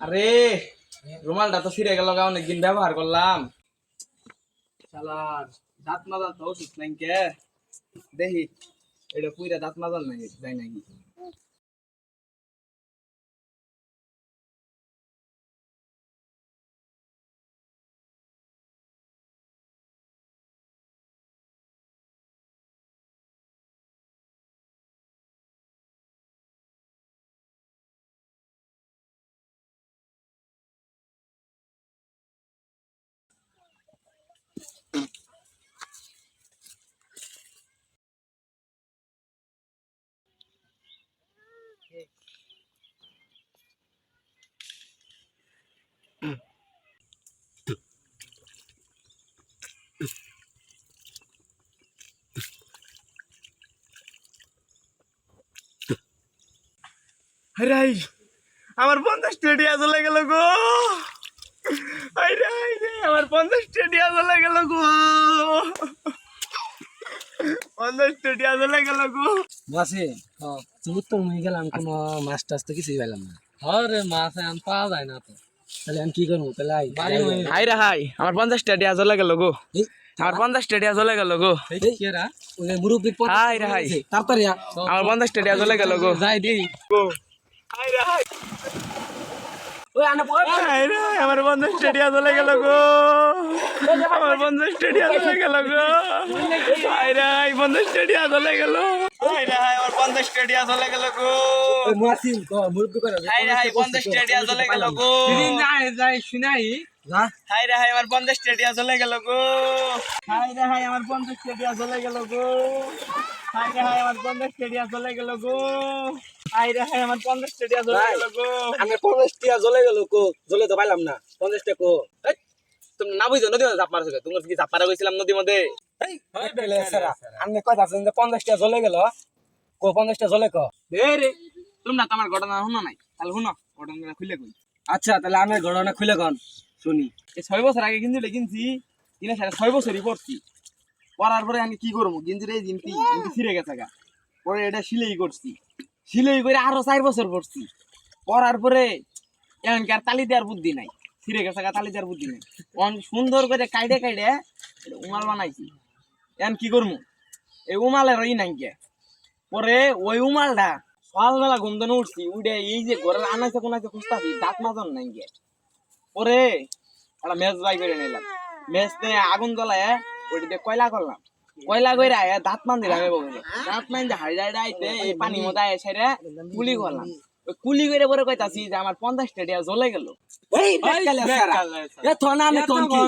আরে, রুমালটা তো ফিরে গেল অনেকদিন ব্যবহার করলাম। শালার, দাঁত মাজাল তো ওষুধ নাই দেখি, এটা পুইরা দাঁত মাজাল নাই, যায় নাকি? হাই আমার পঞ্চাশ টেডিয়া চলে গেল গো। আমার পঞ্চাশ টেডিয়া চলে গেল গো। পঞ্চাশ টেডিয়া চলে গেল গো। বাসে তুমি তো মুই গেলাম কোনো মাছ টাছ তো কিছুই পেলাম না। আরে মাছ এখন পাওয়া যায় না তো। তাহলে আমি কি করব? তাহলে হয়ে হাই রে হাই আমার পঞ্চাশ টেডিয়া চলে গেল গো। এই, আমার পঞ্চাশ টেডিয়া চলে গেল গো। এই, কেরা ওই মুরব্বী হাই রে হাই। তাড়াতাড়ি। আমার পঞ্চাশ টেডিয়া চলে গেল গো। যাই দিই হাই রে হাই। আমার পঞ্চাশ টেডিয়া চলে গেল গো। আমার পঞ্চাশ টেডিয়া চলে গেল গো। হাই রে হাই পঞ্চাশ চলে গেল। হাই রে চলে গেল গো। মাসি মুরব্বী করে হাই রে হাই পঞ্চাশ টেডিয়া চলে গেল গো। সেদিন যাই যাই শুনাই। যা। হাই রে হাই আমার পঞ্চাশ টেডিয়া চলে গেল গো। হাই রে হাই আমার পঞ্চাশ টেডিয়া চলে গেল গো। হাই রে হাই আমার পঞ্চাশ টেডিয়া চলে গেল গো। হাই রে হাই আমার পঞ্চাশ টেডিয়া চলে গেল গো। আমি পঞ্চাশ টিয়া জ্বলে গেল কো জ্বলে তো পাইলাম না। পঞ্চাশ টা কো। তুমি না বুঝছ নদী মধ্যে চাপ মারছো? তোমার কি চাপ মারা গেছিলাম নদীর মধ্যে। আপনি কথা আছেন যে পঞ্চাশ জ্বলে গেল কো পঞ্চাশ জ্বলে কো। রে রে। তুমি না তো ঘটনা শুনো নাই। তাহলে শুনো ঘটনা খুলে কই। আচ্ছা তাহলে আমি ঘটনা খুলে কন শুনি। এই ছয় বছর আগে কিন্তু কিনছি কিনে সাড়ে ছয় বছরই পড়ছি পড়ার পরে আমি কি করব? এই গেছে গা। পরে এটা সিলাই করছি। সিলাই করে আরও চার বছর পড়ছি। পড়ার পরে এমনকি আর তালি দেওয়ার বুদ্ধি নাই। ছিঁড়ে গেছে গা তালি দেওয়ার বুদ্ধি নাই। সুন্দর করে কাইডে কাইডে উমাল বানাইছি। এখন কি করব এই উমালের ওই নাই কে পরে ওই উমালটা সকালবেলা ঘুম থেকে উঠছি উঠে এই যে ঘরের আনাইছে কোনাইছে খুঁজতাছি দাঁত মাজন নাই গে। পরে একটা মেজ বাই করে নিলাম। মেজ নিয়ে আগুন জ্বলায় ওইটাতে কয়লা করলাম। কয়লা করে আয় দাঁত মান দিলাম দাঁত মান যে হাড়ি হাড়ি আইতে এই পানি মতো আয় সেরে কুলি করলাম। কুলি করে পরে কইতাছি যে আমার পঞ্চাশ টেডিয়া জ্বলে গেল। এই থনা কোন কি?